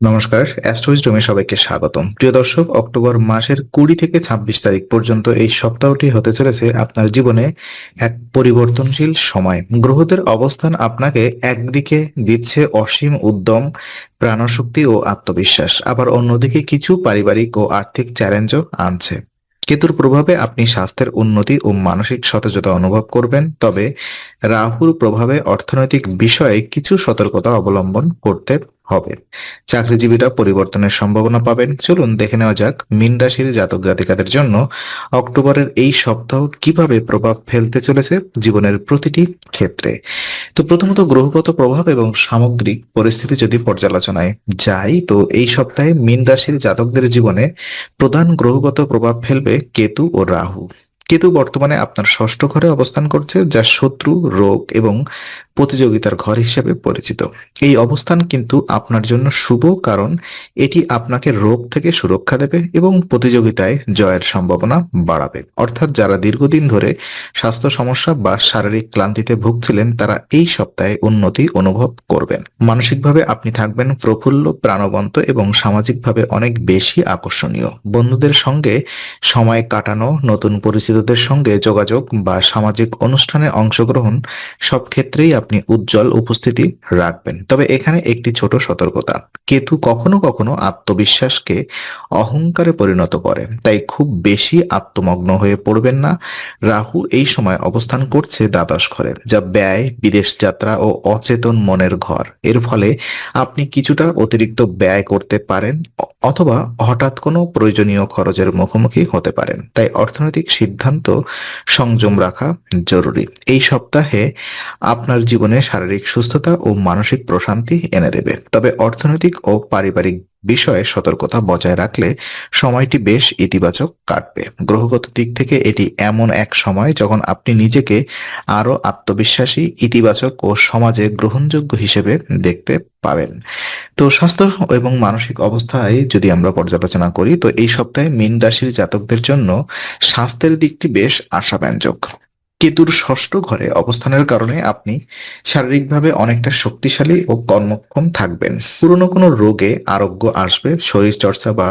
নমস্কার অ্যাস্ট্রোইজডমে সবাইকে স্বাগতম। প্রিয় দর্শক, অক্টোবর মাসের কুড়ি থেকে ছাব্বিশ তারিখ পর্যন্ত এই সপ্তাহটি হতে চলেছে আপনার জীবনে এক পরিবর্তনশীল সময়। গ্রহদের অবস্থান আপনাকে একদিকে দিচ্ছে অসীম উদ্যম, প্রাণশক্তি ও আত্মবিশ্বাস। আবার অন্যদিকে কিছু পারিবারিক ও আর্থিক চ্যালেঞ্জও আনছে। কেতুর প্রভাবে আপনি স্বাস্থ্যের উন্নতি ও মানসিক সতেজতা অনুভব করবেন। তবে রাহুর প্রভাবে অর্থনৈতিক বিষয়ে কিছু সতর্কতা অবলম্বন করতে হবে। চাকরিজীবীরা পরিবর্তনের সম্ভাবনা পাবেন। চলুন দেখে নেওয়া যাক মিন রাশির জাতক জাতিকাদের জন্য অক্টোবরের এই সপ্তাহ কীভাবে প্রভাব ফেলতে চলেছে জীবনের প্রতিটি ক্ষেত্রে। তো প্রথমত গ্রহগত প্রভাব এবং সামগ্রিক পরিস্থিতি যদি পর্যালোচনায় যাই, তো এই সপ্তাহে মিন রাশির জাতকদের জীবনে প্রধান গ্রহগত প্রভাব ফেলবে কেতু ও রাহু। কেতু বর্তমানে আপনার ষষ্ঠ ঘরে অবস্থান করছে যা শত্রু রোগ এবং প্রতিযোগিতার ঘর হিসেবে পরিচিত। এই অবস্থান কিন্তু আপনার জন্য শুভ কারণ এটি আপনাকে রোগ থেকে সুরক্ষা দেবে এবং প্রতিযোগিতায় জয়ের সম্ভাবনা বাড়াবে। অর্থাৎ যারা দীর্ঘদিন ধরে স্বাস্থ্য সমস্যা বা শারীরিক ক্লান্তিতে ভুগছিলেন, তারা এই সপ্তাহে উন্নতি অনুভব করবেন। মানসিকভাবে আপনি থাকবেন প্রফুল্ল, প্রাণবন্ত এবং সামাজিকভাবে অনেক বেশি আকর্ষণীয়। বন্ধুদের সঙ্গে সময় কাটানো, নতুন পরিচিতদের সঙ্গে যোগাযোগ বা সামাজিক অনুষ্ঠানে অংশগ্রহণ সব ক্ষেত্রেই আপনি উজ্জ্বল উপস্থিতি রাখবেন। তবে এখানে একটি ছোট সতর্কতা। কেতু কখনো কখনো আত্মবিশ্বাসকে অহংকারে পরিণত করে। তাই খুব বেশি আত্মমগ্ন হয়ে পড়বেন না। রাহু এই সময় অবস্থান করছে দ্বাদশ ঘরে, যা ব্যয়, বিদেশ যাত্রা ও অচেতন মনের ঘর। এর ফলে আপনি কিছুটা অতিরিক্ত ব্যয় করতে পারেন, অথবা হঠাৎ কোনো প্রয়োজনীয় খরচের মুখোমুখি হতে পারেন। তাই অর্থনৈতিক সিদ্ধান্ত সংযম রাখা জরুরি। এই সপ্তাহে আপনার জীবনে শারীরিক সুস্থতা ও মানসিক প্রশান্তি এনে দেবে। তবে অর্থনৈতিক ও পারিবারিক বিষয়ে সতর্কতা বজায় রাখলে সময়টি বেশ ইতিবাচক কাটবে। গ্রহগত দিক থেকে এটি এমন এক সময় যখন আপনি নিজেকে আরও আত্মবিশ্বাসী, ইতিবাচক ও সমাজে গ্রহণযোগ্য হিসেবে দেখতে পাবেন। তো স্বাস্থ্য এবং মানসিক অবস্থায় যদি আমরা পর্যালোচনা করি, তো এই সপ্তাহে মীন রাশির জাতকদের জন্য স্বাস্থ্যের দিকটি বেশ আশাব্যঞ্জক। কেতুর ষষ্ঠ ঘরে অবস্থানের কারণে আপনি শারীরিকভাবে অনেকটা শক্তিশালী ও কর্মক্ষম থাকবেন। পুরনো কোনো রোগে আরোগ্য আসবে শরীর চর্চা বা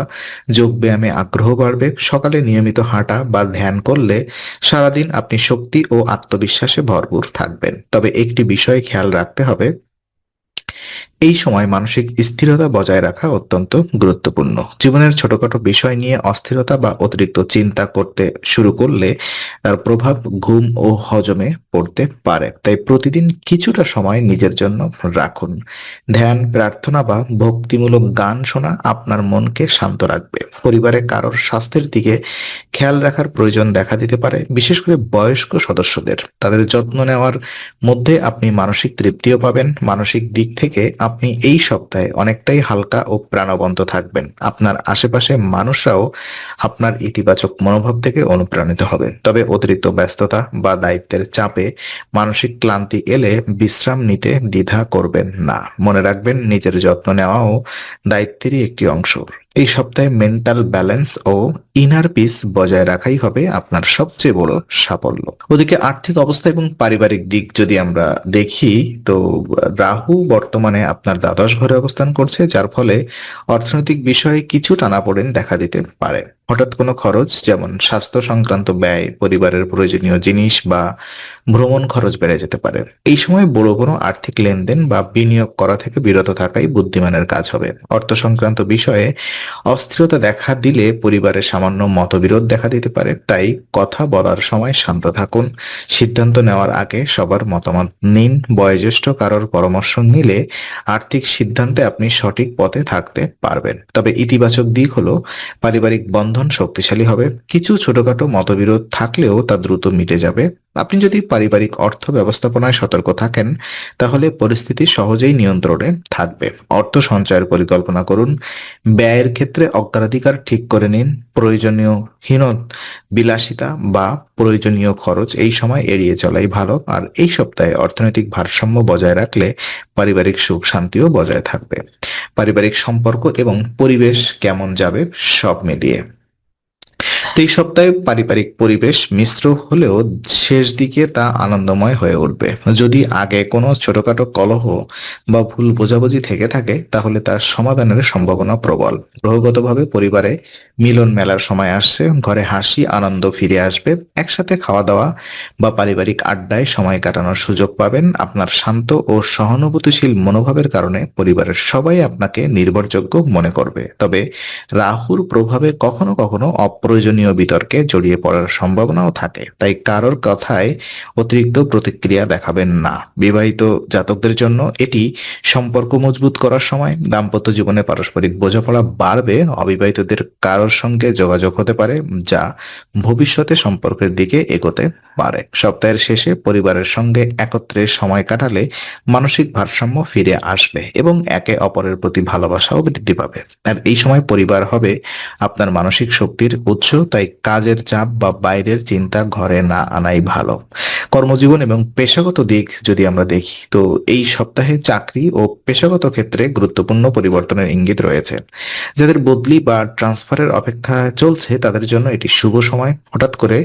যোগ ব্যায়ামে আগ্রহ বাড়বে, সকালে নিয়মিত হাঁটা বা ধ্যান করলে সারাদিন আপনি শক্তি ও আত্মবিশ্বাসে ভরপুর থাকবেন। তবে একটি বিষয় খেয়াল রাখতে হবে এই সময় মানসিক স্থিরতা বজায় রাখা অত্যন্ত গুরুত্বপূর্ণ। জীবনের ছোটখাটো বিষয় নিয়ে অস্থিরতা বা অতিরিক্ত চিন্তা করতে শুরু করলে তার প্রভাব ঘুম ও হজমে পড়তে পারে। তাই প্রতিদিন কিছুটা সময় নিজের জন্য রাখুন। ধ্যান, প্রার্থনা বা ভক্তিমূলক গান শোনা আপনার মনকে শান্ত রাখবে। পরিবারে কারোর স্বাস্থ্যের দিকে খেয়াল রাখার প্রয়োজন দেখা দিতে পারে, বিশেষ করে বয়স্ক সদস্যদের। তাদের যত্ন নেওয়ার মধ্যে আপনি মানসিক তৃপ্তিও পাবেন। মানসিক দিক থেকে আপনি এই সপ্তাহে অনেকটাই হালকা ও প্রাণবন্ত থাকবেন। আপনার আশেপাশে মানুষরাও আপনার ইতিবাচক মনোভাব থেকে অনুপ্রাণিত হবে। তবে অতিরিক্ত ব্যস্ততা বা দায়িত্বের চাপে মানসিক ক্লান্তি এলে বিশ্রাম নিতে দ্বিধা করবেন না। মনে রাখবেন, নিজের যত্ন নেওয়াও দায়িত্বেরই একটি অংশ। এই সপ্তাহে মেন্টাল ব্যালেন্স ও ইনার পিস বজায় রাখাই হবে আপনার সবচেয়ে বড় সাফল্য। ওদিকে আর্থিক অবস্থা এবং পারিবারিক দিক যদি আমরা দেখি, তো, রাহু বর্তমানে আপনার দ্বাদশ ঘরে অবস্থান করছে, যার ফলে অর্থনৈতিক বিষয়ে কিছু টানাপোড়েন দেখা দিতে পারে। হঠাৎ কোনো খরচ, যেমন স্বাস্থ্য সংক্রান্ত ব্যয়, পরিবারের প্রয়োজনীয় জিনিস বা ভ্রমণ খরচ বেড়ে যেতে পারে। এই সময় বড় কোনো আর্থিক লেনদেন বা বিনিয়োগ করা থেকে বিরত থাকাই বুদ্ধিমানের কাজ হবে। অর্থ সংক্রান্ত বিষয়ে অস্থিরতা দেখা দিলে পরিবারের সামান্য মতবিরোধ দেখা দিতে পারে। তাই কথা বলার সময় শান্ত থাকুন। সিদ্ধান্ত নেওয়ার আগে সবার মতামত নিন। বয়োজ্যেষ্ঠ কারোর পরামর্শ নিলে আর্থিক সিদ্ধান্তে আপনি সঠিক পথে থাকতে পারবেন। তবে ইতিবাচক দিক হলো, পারিবারিক বন্ধন শক্তিশালী হবে। কিছু ছোটখাটো মতবিরোধ থাকলেও তা দ্রুত মিটে যাবে। আপনি যদি পারিবারিক অর্থ ব্যবস্থাপনায় সতর্ক থাকেন, তাহলে পরিস্থিতি সহজেই নিয়ন্ত্রণে থাকবে। অর্থ সঞ্চয়ের পরিকল্পনা করুন। ব্যয়ের ক্ষেত্রে অগ্রাধিকার ঠিক করে নিন। প্রয়োজনীয় হীন বিলাসিতা বা প্রয়োজনীয় খরচ এই সময় এড়িয়ে চলাই ভালো। আর এই সপ্তাহে অর্থনৈতিক ভারসাম্য বজায় রাখলে পারিবারিক সুখ শান্তিও বজায় থাকবে। পারিবারিক সম্পর্ক এবং পরিবেশ কেমন যাবে সব মিলিয়ে। এই সপ্তাহে পারিবারিক পরিবেশ মিশ্র হলেও শেষ দিকে তা আনন্দময় হয়ে উঠবে। যদি আগে কোনো ছোটখাটো কলহ বা ভুল বোঝাবুঝি থেকে থাকে, তাহলে তার সমাধানের সম্ভাবনা প্রবল। গ্রহগতভাবে পরিবারে মিলন মেলার সময় আসছে, ঘরে হাসি, আনন্দ ফিরে আসবে। একসাথে খাওয়া দাওয়া বা পারিবারিক আড্ডায় সময় কাটানোর সুযোগ পাবেন। আপনার শান্ত ও সহানুভূতিশীল মনোভাবের কারণে পরিবারের সবাই আপনাকে নির্ভরযোগ্য মনে করবে। তবে রাহুর প্রভাবে কখনো কখনো অপ্রয়োজনীয় বিতর্কে জড়িয়ে পড়ার সম্ভাবনাও থাকে, তাই কারোর কথায় অতিরিক্ত প্রতিক্রিয়া দেখাবেন না। বিবাহিত জাতকদের জন্য এটি সম্পর্ক মজবুত করার সময় দাম্পত্য জীবনে পারস্পরিক বোঝাপড়া বাড়বে, অবিবাহিতদের কারোর সঙ্গে যোগাযোগ হতে পারে, যা ভবিষ্যতে সম্পর্কের দিকে এগোতে পারে। সপ্তাহের শেষে পরিবারের সঙ্গে একত্রে সময় কাটালে মানসিক ভারসাম্য ফিরে আসবে এবং একে অপরের প্রতি ভালোবাসাও বৃদ্ধি পাবে। আর এই সময় পরিবার হবে আপনার মানসিক শক্তির উৎস তাই কাজের চাপ বা বাইরের চিন্তা ঘরে না আনাই ভালো। কর্মজীবন এবং পেশাগত দিক যদি আমরা দেখি, তো এই সপ্তাহে চাকরি ও পেশাগত ক্ষেত্রে গুরুত্বপূর্ণ পরিবর্তনের ইঙ্গিত রয়েছে। যাদের বদলি বা ট্রান্সফারের অপেক্ষা চলছে, তাদের জন্য এটি শুভ সময়। হঠাৎ করে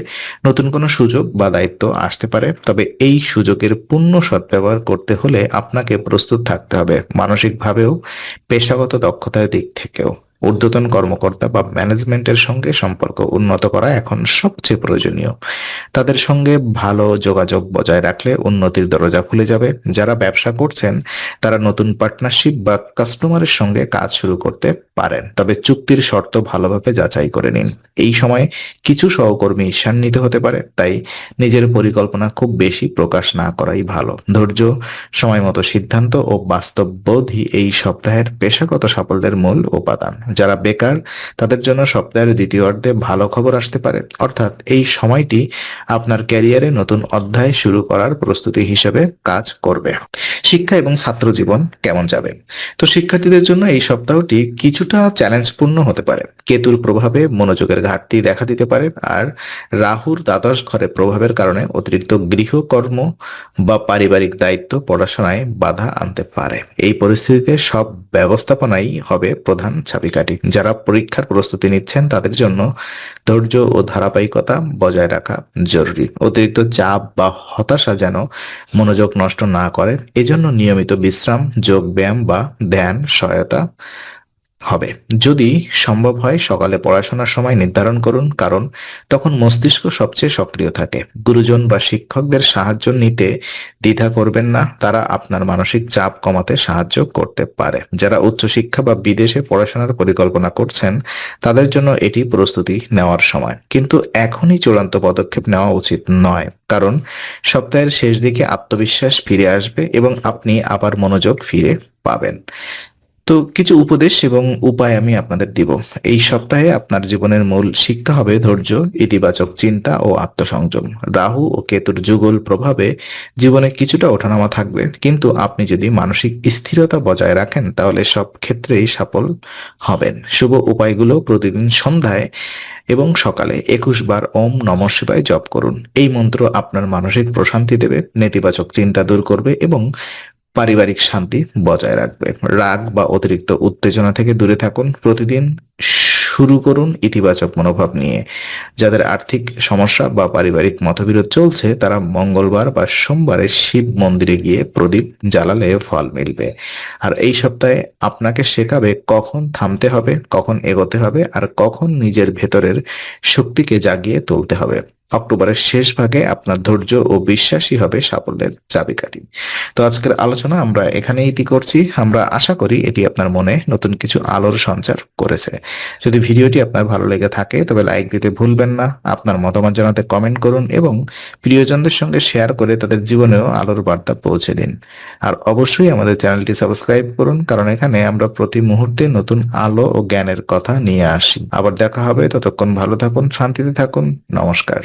নতুন কোনো সুযোগ বা দায়িত্ব আসতে পারে, তবে এই সুযোগের পূর্ণ সদ্ব্যবহার করতে হলে আপনাকে প্রস্তুত থাকতে হবে মানসিকভাবেও, পেশাগত দক্ষতার দিক থেকেও। ঊর্ধ্বতন কর্মকর্তা বা ম্যানেজমেন্টের সঙ্গে সম্পর্ক উন্নত করা এখন সবচেয়ে প্রয়োজনীয়। তাদের সঙ্গে ভালো যোগাযোগ বজায় রাখলে উন্নতির দরজা খুলে যাবে। যারা ব্যবসা করছেন, তারা নতুন পার্টনারশিপ বা কাস্টমারের সঙ্গে কাজ শুরু করতে পারেন। তবে চুক্তির শর্ত ভালোভাবে যাচাই করে নিন। এই সময় কিছু সহকর্মী ঈর্ষান্বিত হতে পারে, তাই নিজের পরিকল্পনা খুব বেশি প্রকাশ না করাই ভালো। ধৈর্য সময় মতো সিদ্ধান্ত ও বাস্তববোধই এই সপ্তাহের পেশাগত সাফল্যের মূল উপাদান। যারা বেকার, তাদের জন্য সপ্তাহের দ্বিতীয় অর্ধে ভালো খবর আসতে পারে। অর্থাৎ এই সময়টি আপনার ক্যারিয়ারে নতুন অধ্যায় শুরু করার প্রস্তুতি হিসেবে কাজ করবে। শিক্ষা এবং ছাত্র জীবন কেমন যাবে? তো শিক্ষার্থীদের জন্য এই সপ্তাহটি কিছুটা চ্যালেঞ্জপূর্ণ হতে পারে। কেতুর প্রভাবে মনোযোগের ঘাটতি দেখা দিতে পারে আর রাহুর দ্বাদশ ঘরে প্রভাবের কারণে অতিরিক্ত গৃহকর্ম বা পারিবারিক দায়িত্ব পড়াশোনায় বাধা আনতে পারে। এই পরিস্থিতিতে সব ব্যবস্থাপনাই হবে প্রধান চাবিকাঠি যারা পরীক্ষার প্রস্তুতি নিচ্ছেন, তাদের জন্য ধৈর্য ও ধারাবাহিকতা বজায় রাখা জরুরি। অতিরিক্ত চাপ বা হতাশা যেন মনোযোগ নষ্ট না করে, এজন্য নিয়মিত বিশ্রাম, যোগ ব্যায়াম বা ধ্যান সহায়তা হবে। যদি সম্ভব হয়, সকালে পড়াশোনার সময় নির্ধারণ করুন, কারণ তখন মস্তিষ্ক সবচেয়ে সক্রিয় থাকে। গুরুজন বা শিক্ষকদের সাহায্য নিতে দ্বিধা করবেন না, তারা আপনার মানসিক চাপ কমাতে সাহায্য করতে পারে। যারা উচ্চশিক্ষা বা বিদেশে পড়াশোনার পরিকল্পনা করছেন, তাদের জন্য এটি প্রস্তুতি নেওয়ার সময়। কিন্তু এখনই চূড়ান্ত পদক্ষেপ নেওয়া উচিত নয়, কারণ সপ্তাহের শেষ দিকে আত্মবিশ্বাস ফিরে আসবে এবং আপনি আবার মনোযোগ ফিরে পাবেন। তো কিছু উপদেশ এবং উপায় আমি আপনাদের দিব। এই সপ্তাহে আপনার জীবনের মূল শিক্ষা হবে ধৈর্য, ইতিবাচক চিন্তা ও আত্মসংযম। রাহু ও কেতুর যুগল প্রভাবে জীবনে কিছুটা ওঠানামা থাকবে। কিন্তু আপনি যদি মানসিক স্থিরতা বজায় রাখেন, তাহলে সব ক্ষেত্রেই সফল হবেন। শুভ উপায়গুলো প্রতিদিন সন্ধ্যায় এবং সকালে একুশ বার ওম নম শিবায় জপ করুন। এই মন্ত্র আপনার মানসিক প্রশান্তি দেবে, নেতিবাচক চিন্তা দূর করবে এবং পারিবারিক শান্তি বজায় রাখবে। রাগ বা অতিরিক্ত উত্তেজনা থেকে দূরে থাকুন। প্রতিদিন শুরু করুন ইতিবাচক মনোভাব নিয়ে। যাদের আর্থিক সমস্যা বা পারিবারিক মতবিরোধ চলছে, তারা মঙ্গলবার বা সোমবারে শিব মন্দিরে গিয়ে প্রদীপ জ্বালালে ফল মিলবে। আর এই সপ্তাহে আপনাকে শেখাবে কখন থামতে হবে, কখন এগোতে হবে, আর কখন নিজের ভেতরের শক্তিকে জাগিয়ে তুলতে হবে। অক্টোবরের শেষ ভাগে আপনার ধৈর্য ও বিশ্বাসী হবে সাফল্যের চাবিকাঠি। তো আজকের আলোচনা আমরা এখানে ইতি করছি। আমরা আশা করি এটি আপনার মনে নতুন কিছু আলোর সঞ্চার করেছে। যদি ভিডিওটি আপনার ভালো লেগে থাকে, তবে লাইক দিতে ভুলবেন না, আপনার মতামত জানাতে কমেন্ট করুন এবং প্রিয়জনদের সঙ্গে শেয়ার করে তাদের জীবনেও আলোর বার্তা পৌঁছে দিন। আর অবশ্যই আমাদের চ্যানেলটি সাবস্ক্রাইব করুন, কারণ এখানে আমরা প্রতি মুহূর্তে নতুন আলো ও জ্ঞানের কথা নিয়ে আসি। আবার দেখা হবে, ততক্ষণ ভালো থাকুন, শান্তিতে থাকুন, নমস্কার।